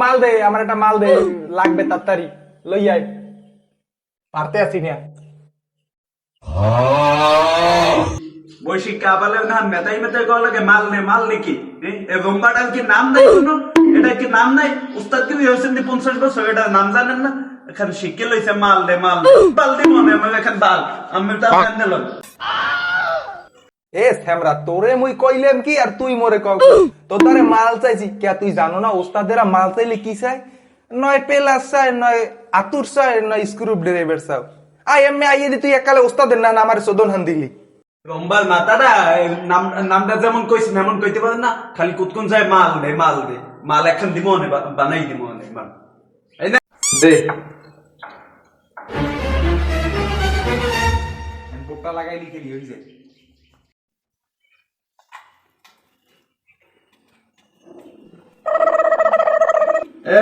মাল দে আমার একটা মাল দে লাগবে তাড়াতাড়ি লই আয়। পারতে আছি না। বৈশিক কাবালে না মেতাই মেতাই কল লাগে মাল নে মাল নে কি? এ রোম্বাটার কি নাম নাই শুনুন? এটা কি নাম নাই? উস্তাদ কি হয়েছেন দি পঞ্চাশ বছর? এটা নাম জানেন না? এখানে শিখে লইছে মাল দে মাল দে। বাল দি মনে আমার এখানে বাল। আমি দিলাম এ শ্যামরা তোরে মুই কইলাম কি আর তুই মোরে কও তোর দ্বারে মাল চাইছি। কে তুই জানো না ওস্তাদেরা মাল চাইলে কি চাই নয় পেলাস চাই নয় আতুর চাই নয় স্ক্রু ড্রাইভার চাও আই এমনি আইয়ে দি তুই একালে ওস্তাদের না আমার সদন হান দিলি। রম্বার মাতাটা নামটা যেমন কইছেন এমন কইতে পারেন না। খালি কুতকুন যায় মাল দে মাল দে। মাল এখন দিব নে বা- বানাই দিব নে মাল। দে। বুকটা লাগাই লিখে দি হইছে। এ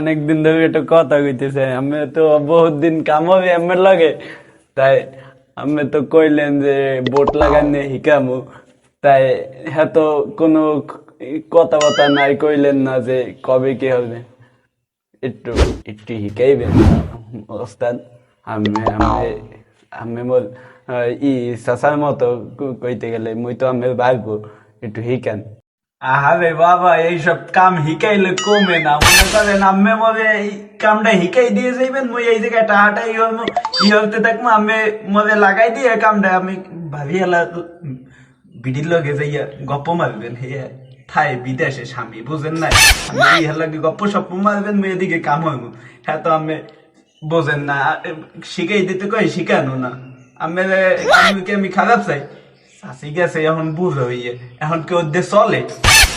অনেকদিন ধরে একটা কথা কইতেছে, আমি তো বহুত দিন কাম হবে আমার লাগে। তাই আমি তো কইলেন যে বোট লাগানে হিকামু তাই হ্যাঁ কোনো কথাবার্তা নাই কইলেন না যে কবে কি হবে। একটু একটু হিকাইবেন ওস্তাদ আমি আমি আমি মোর ই, চাচার মতো কইতে গেলে মুই তো আমি ভাববো একটু হিকান এইসব কাম হিকাইলে কমে না। মনে করেন আম্মে মরে এই কামটা হিকাই দিয়ে যাইবেন এই জায়গায় টাহাটা ই আমি লাগাই দিয়ে আমি বিড়ির লগে যাইয়া গপ্প মারবেন। হে বিদেশে স্বামী, বুঝেন নাই? আমি এই লগে গপ্প সপ্প মারবেন, মই এদিকে কাম হইব হ্যাঁ তো আমি বোঝেন না শিখাই দিতে কই শিখানো না। আমি আমি আমি খারাপ চাই? শাসি গেছে এখন বুঝ হইয়ে এখন কেউ দিয়ে চলে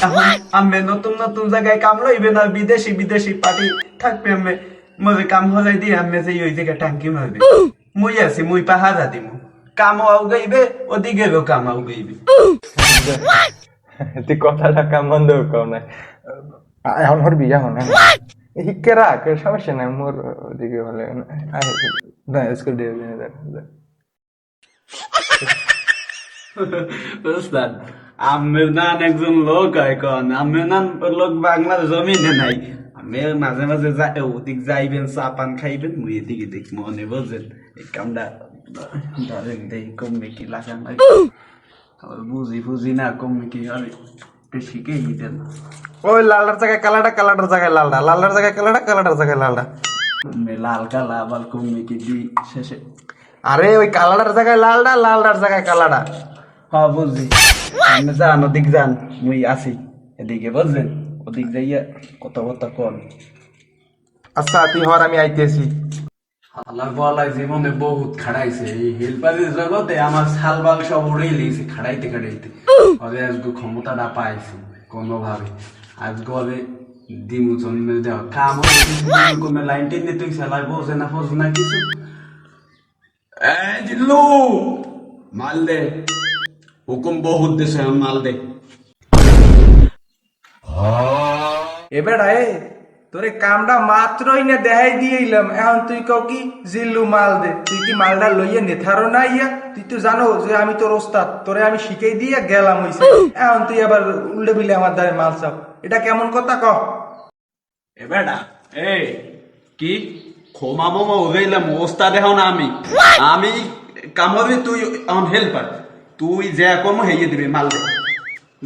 এখন আমি নতুন নতুন জায়গায় কাম লইবে না বিদেশি বিদেশি পার্টি থাকবে আমি মরে কাম হলাই দিয়ে আমি যে ওই জায়গায় টাঙ্কি মারবে মুই আছি মুই পাহারা দিমু কাম আউগাইবে ওদিকেও কাম আউগাইবে তুই কথাটা কাম বন্ধ কর না এখন হরবি এখন হিকে রাখ সমস্যা নাই মোর ওদিকে বলে না স্কুল দিয়ে উস্তাদ আমের একজন লোক কন। আমের নান লোক বাংলার জমিনে নাই। আমি মাঝে মাঝে যাই, ওদিক যাইবেন, চা পান খাইবেন মুই এদিকে দেখ মনে বোঝেন। এই কামটা ধরেন দেই, কমবে কি লাগান বুঝি ফুঝি না, কমবে কি আরে শিখেই দিতেন? ওই লালটার জায়গায় কালাটা, কালাটার জায়গায় লালটা। লালটার জায়গায় কালাটা, কালাটার জায়গায় লালটা। লাল কালা, আবার কমবে কি দি শেষে। আরে ওই কালাটার জায়গায় লালটা, লালটার জায়গায় কালাটা। হ্যাঁ বুঝছি আপনি যান ওদিক যান মুই আসি এদিকে বুঝলেন ওদিক যাইয়া কথা কথা কন আচ্ছা তুই হর আমি আইতেছি আল্লাহ বলাই জীবনে বহুত খাড়াইছে এই হেলপারের জগতে আমার শালবাল সব উড়েই লিয়েছে খাড়াইতে খাড়াইতে। ওদের আজকে ক্ষমতাটা পাইছে কোনোভাবে। আজকে ওদের দিমু জন্মে দেওয়া। কাম কমে লাইন টেনে তুই সেলাই বোঝে না বোঝে না কিছু। এ জিল্লু মাল দে। হুকুম বহুত দেশে মাল দে। এবার তোরে কামটা মাত্রই না দেখাই দিয়েইলাম এখন তুই কও কি জিল্লু মাল দে। তুই কি মালটা লইয়া নেথারো না ইয়া? তুই তো জানো যে আমি তোর ওস্তাদ তোরে আমি শিখাই দিয়ে গেলাম হইছে। এখন তুই আবার উল্টে বিলে আমার দ্বারে মাল চাপ। এটা কেমন কথা ক? এ বেটা এ কি? ক্ষমা মমা হইলাম ওস্তাদ এখন আমি। আমি কামড়ে তুই এখন হেল্পার। তুই যে কম হেয়ে দিবি মাল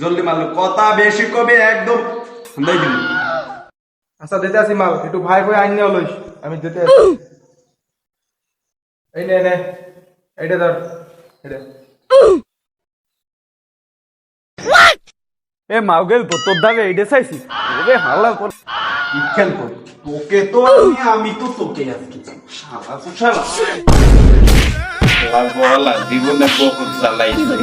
জলদি মাল কথা বেশি কবে একদম। দেই দিবি। আচ্ছা দিতে আসি মাল। একটু ভাই ভাই আইন নেওয়া লইস। আমি দিতে আসি এই নে নে। এইটা ধর। এটা এ মাউগেল তোর দাবে এইটা চাইছি। ওরে হাল্লা কর। খেল কর? তোকে তো আমি আমি তো তোকে আজকে শালা। কুশালা বলা জীবনে বহুত চালাইছে